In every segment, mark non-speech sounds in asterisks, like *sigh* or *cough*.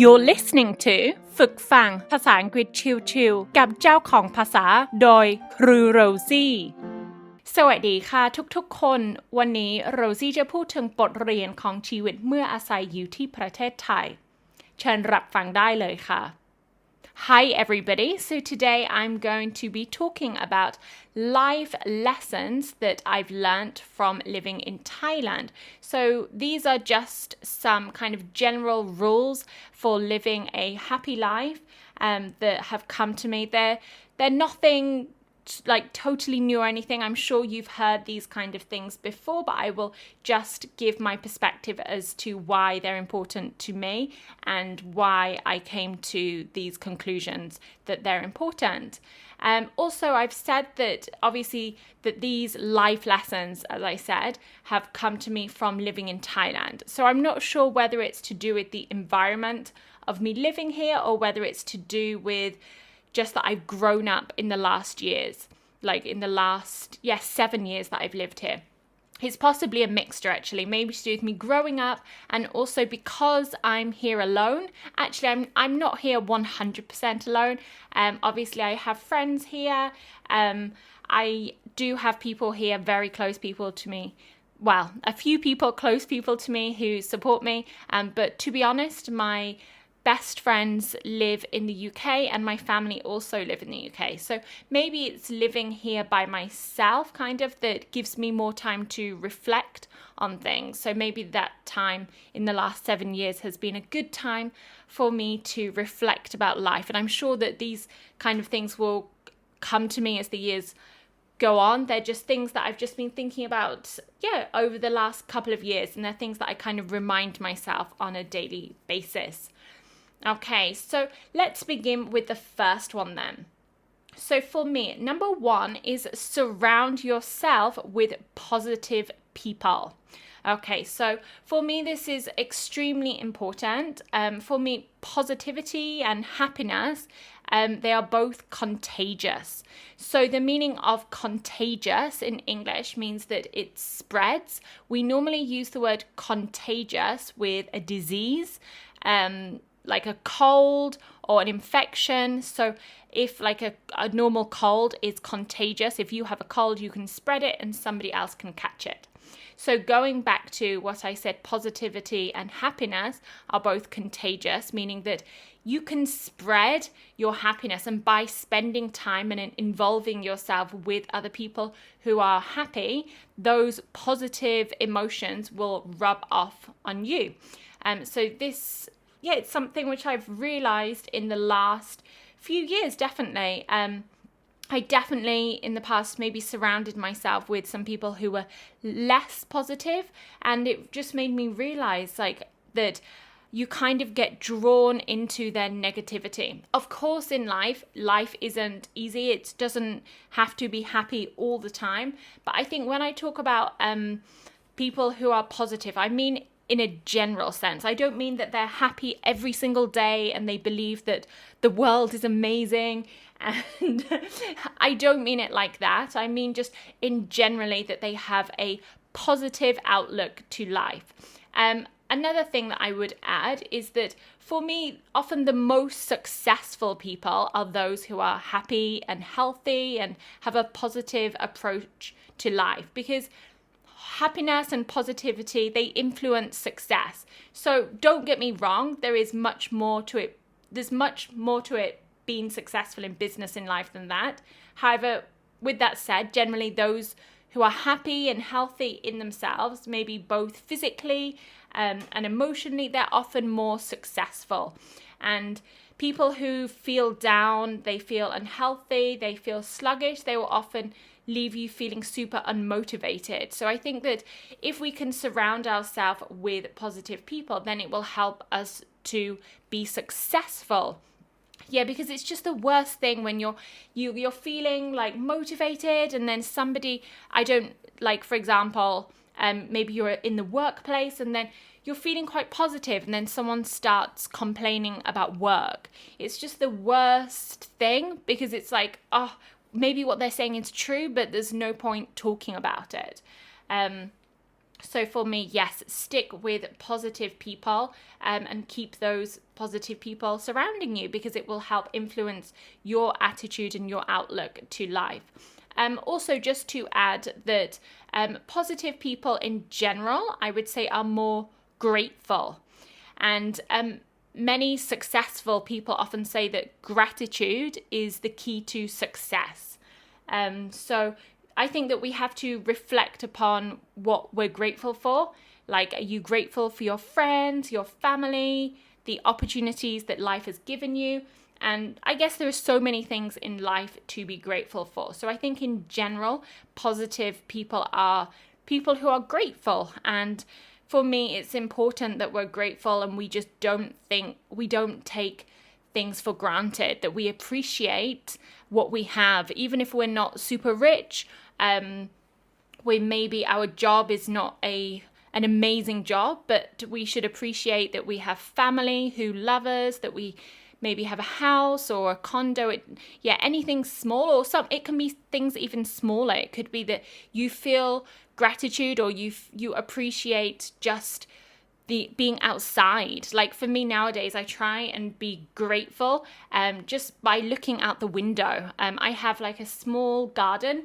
You're listening to ฝึกฟังภาษาอังกฤษชิวๆกับเจ้าของภาษาโดยครูโรซี่สวัสดีค่ะทุกๆคน วันนี้โรซี่จะพูดถึงบทเรียนของชีวิตเมื่ออาศัยอยู่ที่ประเทศไทย เชิญรับฟังได้เลยค่ะ Hi, everybody. So, today I'm going to be talking about life lessons that I've learnt from living in Thailand. So, these are just some kind of general rules for living a happy life um, that have come to me. They're, they're nothing like totally new or anything. I'm sure you've heard these kind of things before, but I will just give my perspective as to why they're important to me and why I came to these conclusions that they're important. Um, also, I've said that obviously that these life lessons, as I said, have come to me from living in Thailand. So I'm not sure whether it's to do with the environment of me living here or whether it's to do with just that I've grown up in the last years, like in the last, yes, seven years that I've lived here. It's possibly a mixture actually, maybe to do with me growing up and also because I'm here alone. Actually, I'm I'm not here 100% alone. Um, obviously, I have friends here. Um, I do have people here, very close people to me. Well, a few people, close people to me who support me. Um, but to be honest, my best friends live in the UK and my family also live in the UK. So maybe it's living here by myself kind of that gives me more time to reflect on things. So maybe that time in the last 7 years has been a good time for me to reflect about life and I'm sure that these kind of things will come to me as the years go on. They're just things that I've just been thinking about, yeah, over the last couple of years. And they're things that I kind of remind myself on a daily basis. Okay, so let's begin with the first one then. So, for me, number one is surround yourself with positive people. Okay, so for me, this is extremely important. Um, for me, positivity and happiness, um, they are both contagious. So, the meaning of contagious in English means that it spreads. We normally use the word contagious with a disease. Um, like a cold or an infection. So, if like a, a normal cold is contagious, if you have a cold, you can spread it and somebody else can catch it. So, going back to what I said, positivity and happiness are both contagious, meaning that you can spread your happiness, and by spending time and involving yourself with other people who are happy, those positive emotions will rub off on you. Um, so, this yeah, it's something which I've realised in the last few years, definitely. Um, I definitely in the past maybe surrounded myself with some people who were less positive, and it just made me realize like that you kind of get drawn into their negativity. Of course, in life, life isn't easy. It doesn't have to be happy all the time. But I think when I talk about um, people who are positive, I mean in a general sense. I don't mean that they're happy every single day and they believe that the world is amazing. And *laughs* I don't mean it like that. I mean just in generally that they have a positive outlook to life. Um, another thing that I would add is that for me, often the most successful people are those who are happy and healthy and have a positive approach to life because happiness and positivity they influence success. So don't get me wrong there is much more to it there's much more to it being successful in business in life than that. However with that said generally those who are happy and healthy in themselves maybe both physically um, and emotionally they're often more successful. And people who feel down they feel unhealthy they feel sluggish they will often leave you feeling super unmotivated. So I think that if we can surround ourselves with positive people, then it will help us to be successful yeah because it's just the worst thing when you're you you're feeling like motivated and then somebody i don't like for example um maybe you're in the workplace and then you're feeling quite positive and then someone starts complaining about work it's just the worst thing because it's like oh maybe what they're saying is true, but there's no point talking about it. Um, So for me, yes, stick with positive people um, and keep those positive people surrounding you because it will help influence your attitude and your outlook to life. Um, also, just to add that um, positive people in general, I would say, are more grateful. And um, many successful people often say that gratitude is the key to success. Um, so I think that we have to reflect upon what we're grateful for. Like, are you grateful for your friends, your family, the opportunities that life has given you? And I guess there are so many things in life to be grateful for. So I think in general, positive people are people who are grateful. And for me, it's important that we're grateful and we just don't think, we don't take things for granted, that we appreciate what we have, even if we're not super rich. Um, we maybe our job is not a an amazing job, but we should appreciate that we have family who love us, that we maybe have a house or a condo it, yeah anything small or some it can be things even smaller. It could be that you feel gratitude or you you appreciate just the being outside. Like for me nowadays i try and be grateful um just by looking out the window. Um i have like a small garden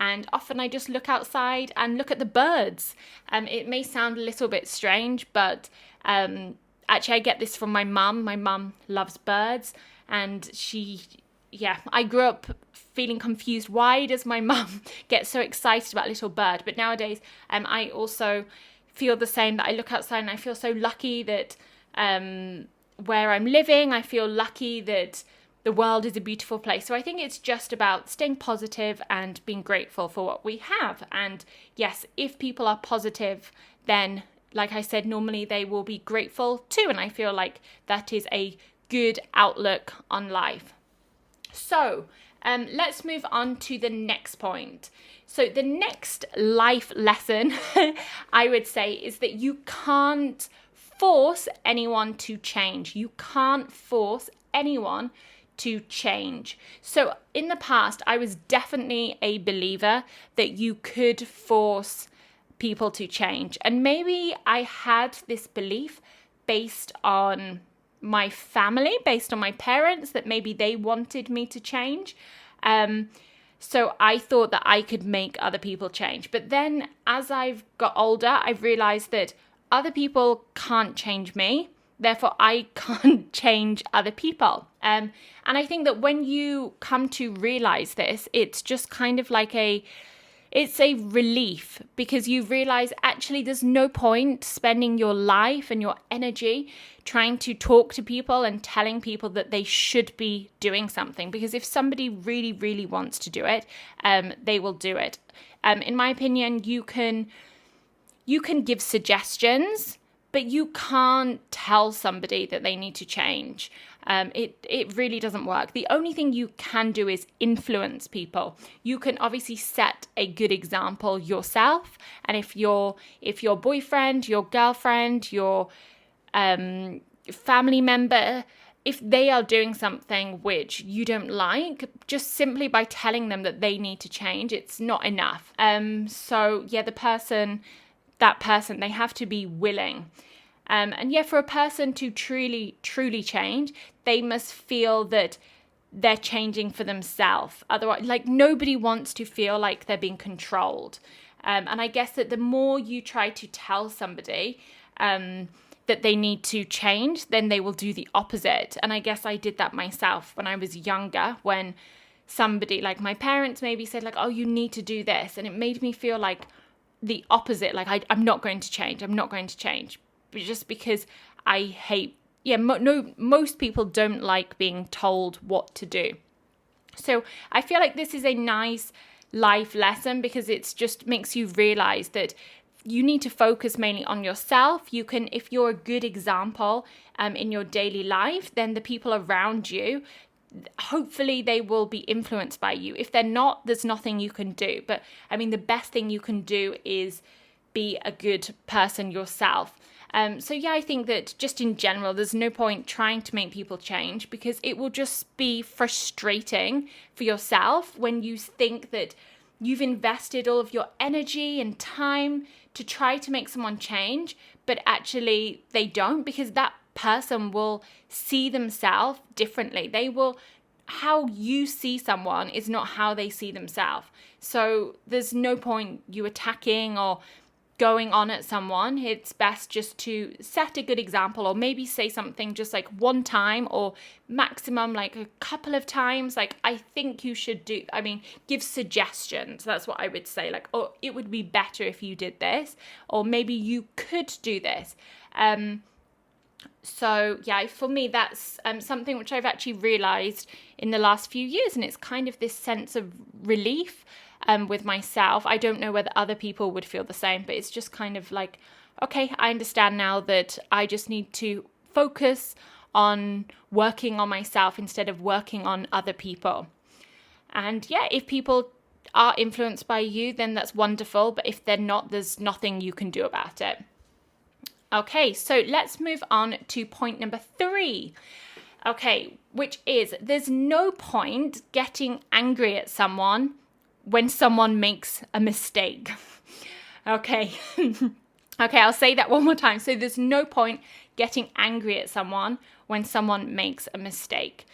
and often I just look outside and look at the birds. Um, it may sound a little bit strange, but um, actually, I get this from my mum. My mum loves birds, and she, yeah, I grew up feeling confused. Why does my *laughs* mum get so excited about little bird? But nowadays, um, I also feel the same. That I look outside and I feel so lucky that um, where I'm living, I feel lucky that the world is a beautiful place. So I think it's just about staying positive and being grateful for what we have. And yes, if people are positive, then like I said, normally they will be grateful too. And I feel like that is a good outlook on life. So, um, let's move on to the next point. So, the next life lesson *laughs* I would say is that you can't force anyone to change. You can't force anyone to change. So, in the past, I was definitely a believer that you could force people to change. And maybe I had this belief based on my family, based on my parents, that maybe they wanted me to change. Um, so I thought that I could make other people change. But then as I've got older, I've realized that other people can't change me. Therefore, I *laughs* can't change other people. Um, and I think that when you come to realize this, it's just kind of like a it's a relief because you realize actually there's no point spending your life and your energy trying to talk to people and telling people that they should be doing something because if somebody really really wants to do it um, they will do it um, in my opinion you can you can give suggestions but you can't tell somebody that they need to change. Um, it it really doesn't work. The only thing you can do is influence people. You can obviously set a good example yourself, and if your if your boyfriend, your girlfriend, your um, family member if they are doing something which you don't like, just simply by telling them that they need to change, it's not enough. Um, so yeah, the person that person, they have to be willing. Um, and yeah, for a person to truly, truly change, they must feel that they're changing for themselves. Otherwise, like nobody wants to feel like they're being controlled. Um, and I guess that the more you try to tell somebody um, that they need to change, then they will do the opposite. And I guess I did that myself when I was younger, when somebody like my parents maybe said like, "Oh, you need to do this," and it made me feel like the opposite like I, i'm not going to change i'm not going to change just because i hate yeah mo- no most people don't like being told what to do so i feel like this is a nice life lesson because it's just makes you realize that you need to focus mainly on yourself. You can, if you're a good example um, in your daily life, then the people around you, hopefully they will be influenced by you. If they're not, there's nothing you can do. But I mean, the best thing you can do is be a good person yourself. Um, so, yeah, I think that just in general, there's no point trying to make people change because it will just be frustrating for yourself when you think that you've invested all of your energy and time to try to make someone change, but actually they don't because that person will see themselves differently. They will how you see someone is not how they see themselves. So there's no point you attacking or going on at someone. It's best just to set a good example or maybe say something just like one time or maximum like a couple of times. Like, I think you should do, I mean, give suggestions. That's what I would say. Like, oh, it would be better if you did this, or maybe you could do this. Um, so yeah for me that's um, something which i've actually realized in the last few years and it's kind of this sense of relief um, with myself. I don't know whether other people would feel the same but it's just kind of like okay i understand now that i just need to focus on working on myself instead of working on other people. And yeah if people are influenced by you then that's wonderful but if they're not there's nothing you can do about it. Okay, so let's move on to point number three. Okay, which is there's no point getting angry at someone when someone makes a mistake. *laughs* okay. *laughs* okay, I'll say that one more time. So there's no point getting angry at someone when someone makes a mistake.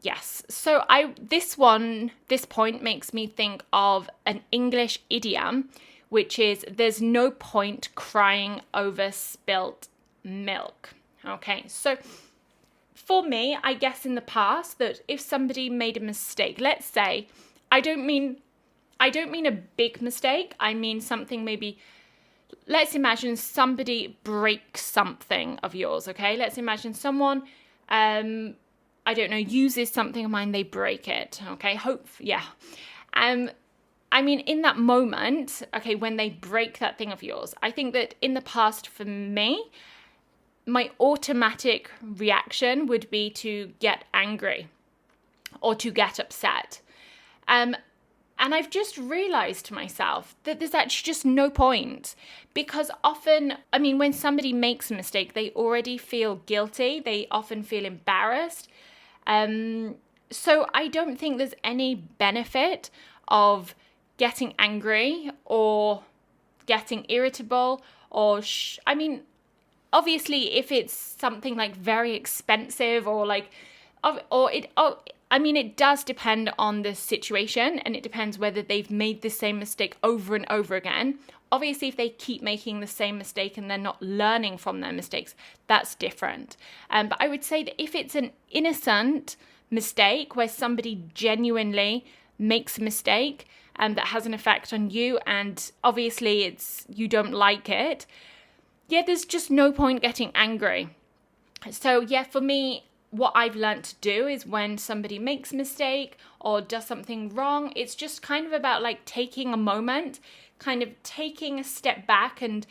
Yes. So I this one this point makes me think of an English idiom which is there's no point crying over spilt milk. Okay, so for me, I guess in the past that if somebody made a mistake, let's say, I don't mean I don't mean a big mistake. I mean something maybe let's imagine somebody breaks something of yours, okay? Let's imagine someone um I don't know, uses something of mine, they break it. Okay, hope yeah. Um I mean, in that moment, okay, when they break that thing of yours, I think that in the past for me, my automatic reaction would be to get angry or to get upset. Um, and I've just realized to myself that there's actually just no point because often, I mean, when somebody makes a mistake, they already feel guilty, they often feel embarrassed. Um, so I don't think there's any benefit of getting angry or getting irritable or sh- I mean obviously if it's something like very expensive or like or it oh, I mean it does depend on the situation and it depends whether they've made the same mistake over and over again. Obviously if they keep making the same mistake and they're not learning from their mistakes, that's different. Um, but I would say that if it's an innocent mistake where somebody genuinely makes a mistake, and that has an effect on you and obviously it's you don't like it yeah there's just no point getting angry so yeah for me what I've learned to do is when somebody makes a mistake or does something wrong, it's just kind of about like taking a moment, kind of taking a step back and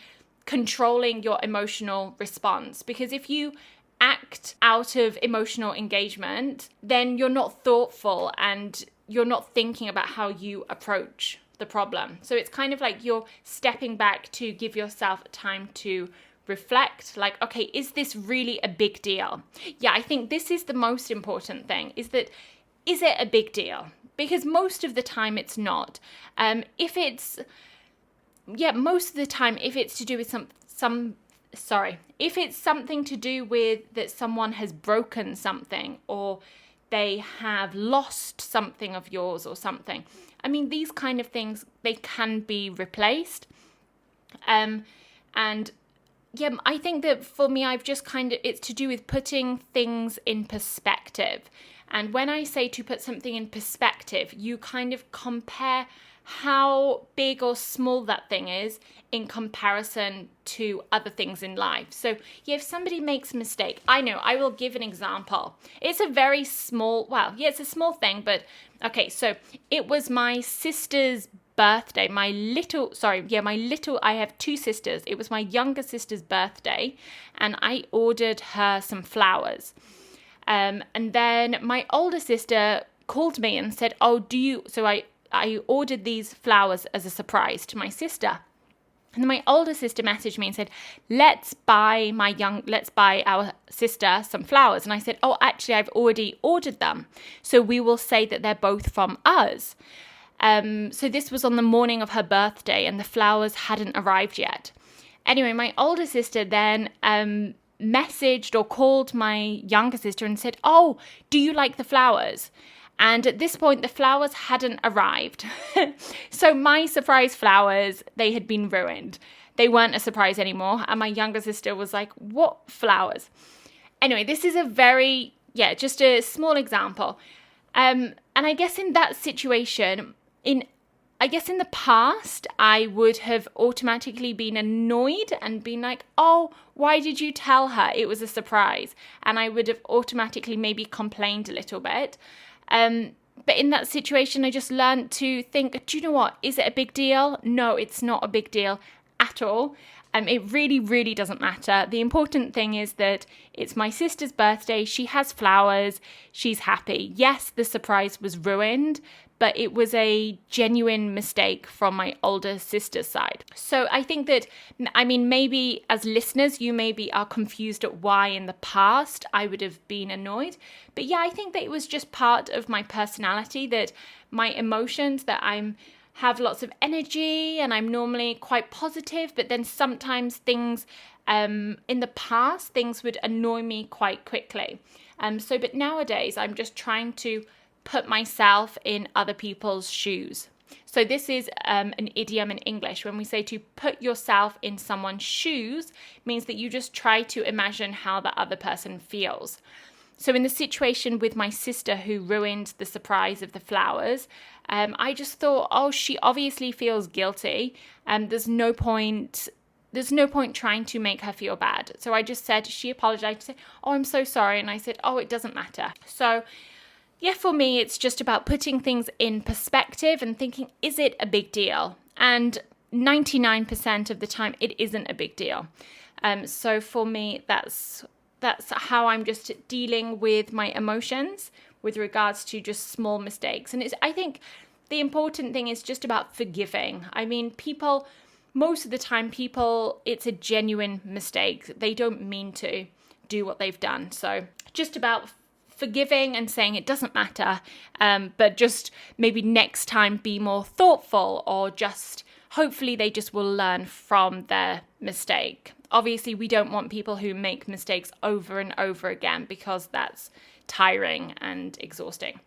controlling your emotional response. Because if you act out of emotional engagement, then you're not thoughtful and you're not thinking about how you approach the problem. So it's kind of like you're stepping back to give yourself time to reflect like okay is this really a big deal yeah i think this is the most important thing is that is it a big deal because most of the time it's not um if it's yeah most of the time if it's to do with some some sorry if it's something to do with that someone has broken something or they have lost something of yours or something. I mean, these kind of things they can be replaced. Um, and yeah, I think that for me, I've just kind of it's to do with putting things in perspective. And when I say to put something in perspective, you kind of compare how big or small that thing is in comparison to other things in life. So, yeah, if somebody makes a mistake, I know I will give an example. It's a very small, well, yeah, it's a small thing, but okay, so it was my sister's birthday. My little, sorry, yeah, my little, I have two sisters. It was my younger sister's birthday, and I ordered her some flowers. Um, and then my older sister called me and said, Oh, do you? So I I ordered these flowers as a surprise to my sister. And then my older sister messaged me and said, "Let's buy my young let's buy our sister some flowers." And I said, "Oh, actually I've already ordered them. So we will say that they're both from us." Um, so this was on the morning of her birthday, and the flowers hadn't arrived yet. Anyway, my older sister then um, messaged or called my younger sister and said, Oh, do you like the flowers? And at this point, the flowers hadn't arrived. *laughs* so my surprise flowers, they had been ruined. They weren't a surprise anymore. And my younger sister was like, What flowers? Anyway, this is a very, yeah, just a small example. Um, and I guess in that situation, in I guess in the past, I would have automatically been annoyed and been like, oh, why did you tell her it was a surprise? And I would have automatically maybe complained a little bit. Um, but in that situation, I just learned to think, do you know what? Is it a big deal? No, it's not a big deal at all. Um, it really, really doesn't matter. The important thing is that it's my sister's birthday. She has flowers. She's happy. Yes, the surprise was ruined, but it was a genuine mistake from my older sister's side. So I think that, I mean, maybe as listeners, you maybe are confused at why in the past I would have been annoyed. But yeah, I think that it was just part of my personality that my emotions, that I'm have lots of energy and I'm normally quite positive, but then sometimes things um, in the past, things would annoy me quite quickly. Um, so, but nowadays, I'm just trying to put myself in other people's shoes. So, this is um, an idiom in English. When we say to put yourself in someone's shoes, means that you just try to imagine how the other person feels. So, in the situation with my sister who ruined the surprise of the flowers, um, I just thought, oh, she obviously feels guilty, and there's no point. There's no point trying to make her feel bad. So I just said, she apologized, said, Oh, I'm so sorry. And I said, Oh, it doesn't matter. So yeah, for me, it's just about putting things in perspective and thinking, is it a big deal? And 99% of the time, it isn't a big deal. Um, so for me, that's that's how I'm just dealing with my emotions with regards to just small mistakes. And it's I think the important thing is just about forgiving. I mean, people most of the time, people it's a genuine mistake. They don't mean to do what they've done. So just about forgiving and saying it doesn't matter, um, but just maybe next time be more thoughtful or just hopefully they just will learn from their mistake. Obviously, we don't want people who make mistakes over and over again because that's tiring and exhausting.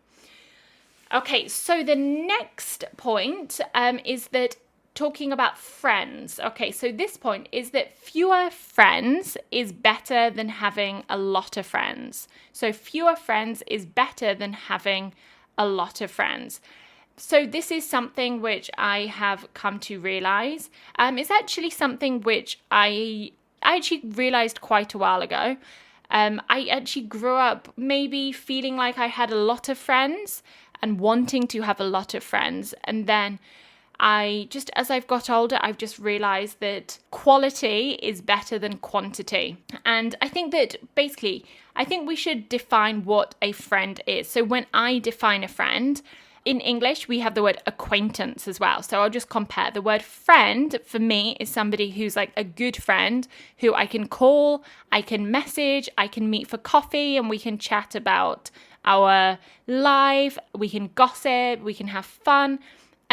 Okay, so the next point um, is that talking about friends. Okay, so this point is that fewer friends is better than having a lot of friends. So fewer friends is better than having a lot of friends. So this is something which I have come to realize. Um, it's actually something which I I actually realized quite a while ago. Um, I actually grew up maybe feeling like I had a lot of friends and wanting to have a lot of friends, and then I just, as I've got older, I've just realized that quality is better than quantity. And I think that basically, I think we should define what a friend is. So when I define a friend, in English, we have the word acquaintance as well. So I'll just compare. The word friend for me is somebody who's like a good friend who I can call, I can message, I can meet for coffee, and we can chat about our life, we can gossip, we can have fun.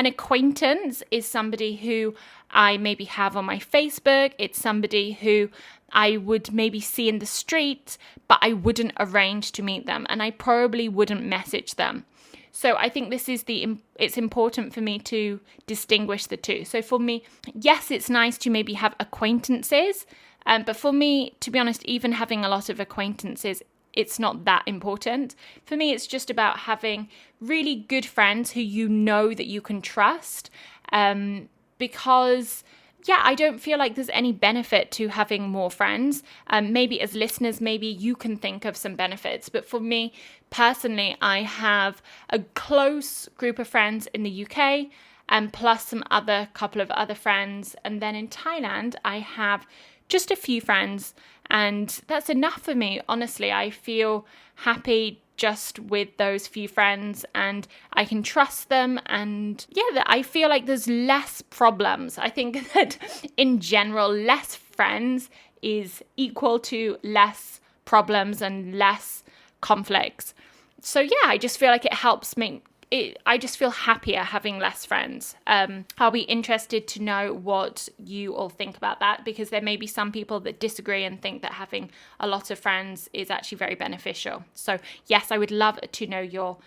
An acquaintance is somebody who I maybe have on my Facebook. It's somebody who I would maybe see in the street, but I wouldn't arrange to meet them and I probably wouldn't message them. So I think this is the it's important for me to distinguish the two. So for me, yes, it's nice to maybe have acquaintances, um, but for me, to be honest, even having a lot of acquaintances it's not that important. For me, it's just about having really good friends who you know that you can trust. Um, because, yeah, I don't feel like there's any benefit to having more friends. Um, maybe as listeners, maybe you can think of some benefits. But for me personally, I have a close group of friends in the UK. And plus some other couple of other friends. And then in Thailand, I have just a few friends and that's enough for me. Honestly, I feel happy just with those few friends and I can trust them. And yeah, I feel like there's less problems. I think *laughs* that in general, less friends is equal to less problems and less conflicts. So yeah, I just feel like it helps make it, I just feel happier having less friends. Um, I'll be interested to know what you all think about that because there may be some people that disagree and think that having a lot of friends is actually very beneficial. So, yes, I would love to know your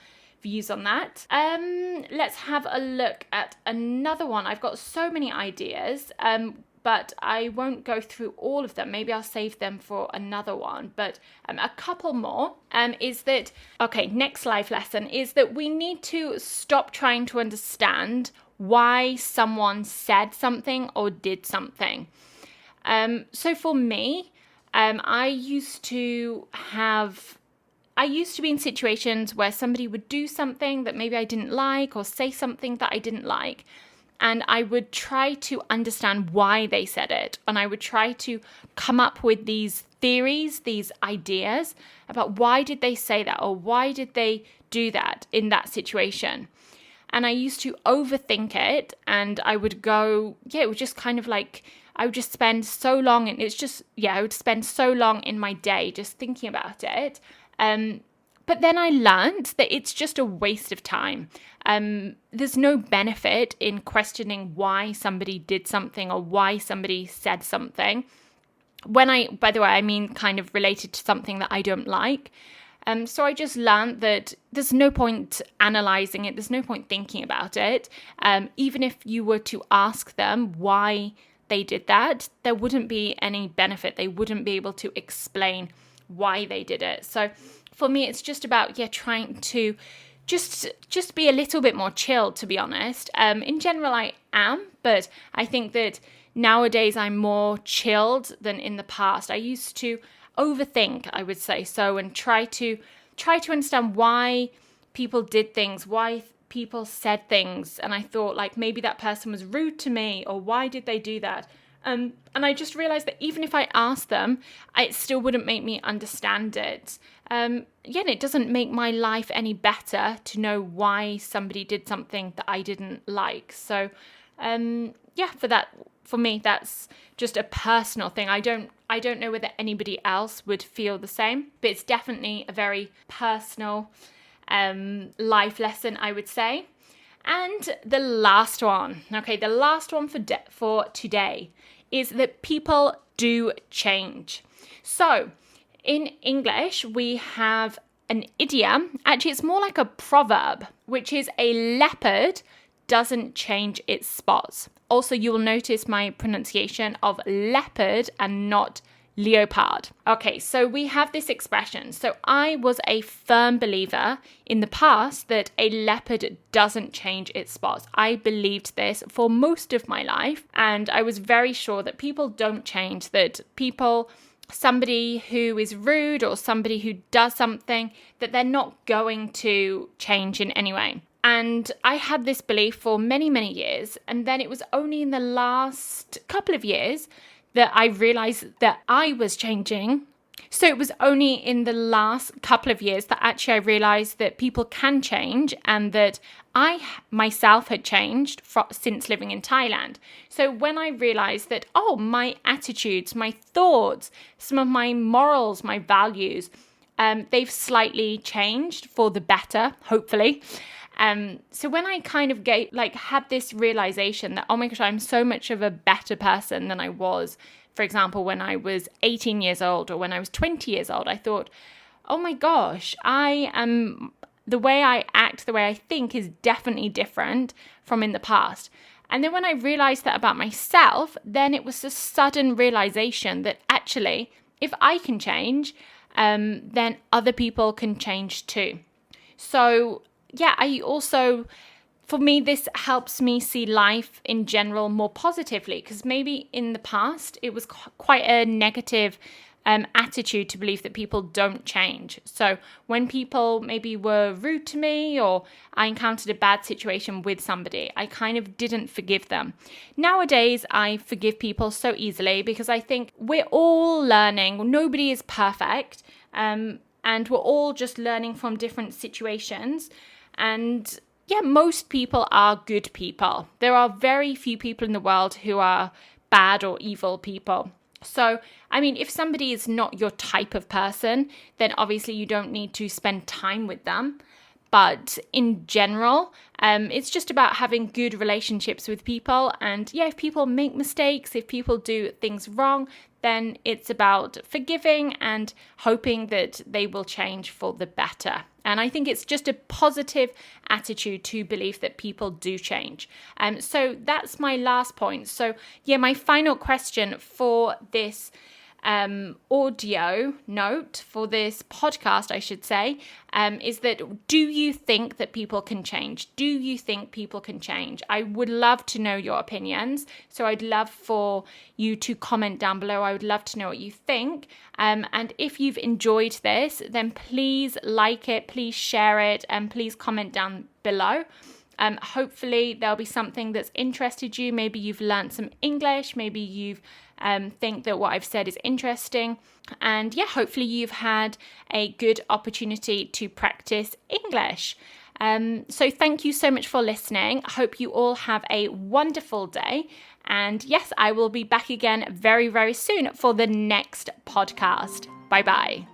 views on that. Um, let's have a look at another one. I've got so many ideas. Um, but I won't go through all of them. Maybe I'll save them for another one. But um, a couple more um, is that, okay, next life lesson is that we need to stop trying to understand why someone said something or did something. Um, so for me, um, I used to have I used to be in situations where somebody would do something that maybe I didn't like or say something that I didn't like and I would try to understand why they said it. And I would try to come up with these theories, these ideas about why did they say that or why did they do that in that situation. And I used to overthink it and I would go, yeah, it was just kind of like I would just spend so long and it's just yeah, I would spend so long in my day just thinking about it. Um but then I learned that it's just a waste of time. Um, there's no benefit in questioning why somebody did something or why somebody said something. When I, by the way, I mean kind of related to something that I don't like. Um, so I just learned that there's no point analyzing it, there's no point thinking about it. Um, even if you were to ask them why they did that, there wouldn't be any benefit. They wouldn't be able to explain why they did it. So for me, it's just about yeah trying to just just be a little bit more chilled to be honest. Um in general i am but i think that nowadays i'm more chilled than in the past. I used to overthink i would say so and try to try to understand why people did things why people said things. And i thought like maybe that person was rude to me or why did they do that um, and I just realized that even if I asked them, it still wouldn't make me understand it. Um, again, it doesn't make my life any better to know why somebody did something that I didn't like. So, um, yeah, for that, for me, that's just a personal thing. I don't, I don't know whether anybody else would feel the same, but it's definitely a very personal um, life lesson, I would say. And the last one, okay, the last one for de- for today is that people do change. So, in English, we have an idiom. Actually, it's more like a proverb, which is a leopard doesn't change its spots. Also, you will notice my pronunciation of leopard and not leopard. Okay, so we have this expression. So I was a firm believer in the past that a leopard doesn't change its spots. I believed this for most of my life, and I was very sure that people don't change, that people somebody who is rude or somebody who does something that they're not going to change in any way. And I had this belief for many, many years. And then it was only in the last couple of years that I realized that I was changing. So it was only in the last couple of years that actually I realized that people can change and that I myself had changed since living in Thailand. So when I realized that, oh, my attitudes, my thoughts, some of my morals, my values, um, they've slightly changed for the better, hopefully. Um, so when I kind of get like had this realization that oh my gosh, I'm so much of a better person than I was, for example, when I was 18 years old or when I was 20 years old, I thought, oh my gosh, I am the way I act, the way I think is definitely different from in the past. And then when I realized that about myself, then it was a sudden realization that actually, if I can change, um, then other people can change too. So yeah, I also, for me, this helps me see life in general more positively because maybe in the past it was quite a negative um, attitude to believe that people don't change. So when people maybe were rude to me or I encountered a bad situation with somebody, I kind of didn't forgive them. Nowadays, I forgive people so easily because I think we're all learning. Nobody is perfect. Um, and we're all just learning from different situations. And yeah, most people are good people. There are very few people in the world who are bad or evil people. So, I mean, if somebody is not your type of person, then obviously you don't need to spend time with them. But in general, um, it's just about having good relationships with people. And yeah, if people make mistakes, if people do things wrong, then it's about forgiving and hoping that they will change for the better. And I think it's just a positive attitude to believe that people do change. Um, so that's my last point. So, yeah, my final question for this um, audio note for this podcast, I should say, um, is that do you think that people can change? Do you think people can change? I would love to know your opinions. So I'd love for you to comment down below. I would love to know what you think. Um, and if you've enjoyed this, then please like it, please share it, and please comment down below. Um, hopefully, there'll be something that's interested you. Maybe you've learned some English. Maybe you've um, think that what I've said is interesting. And yeah, hopefully, you've had a good opportunity to practice English. Um, so, thank you so much for listening. I hope you all have a wonderful day. And yes, I will be back again very, very soon for the next podcast. Bye bye.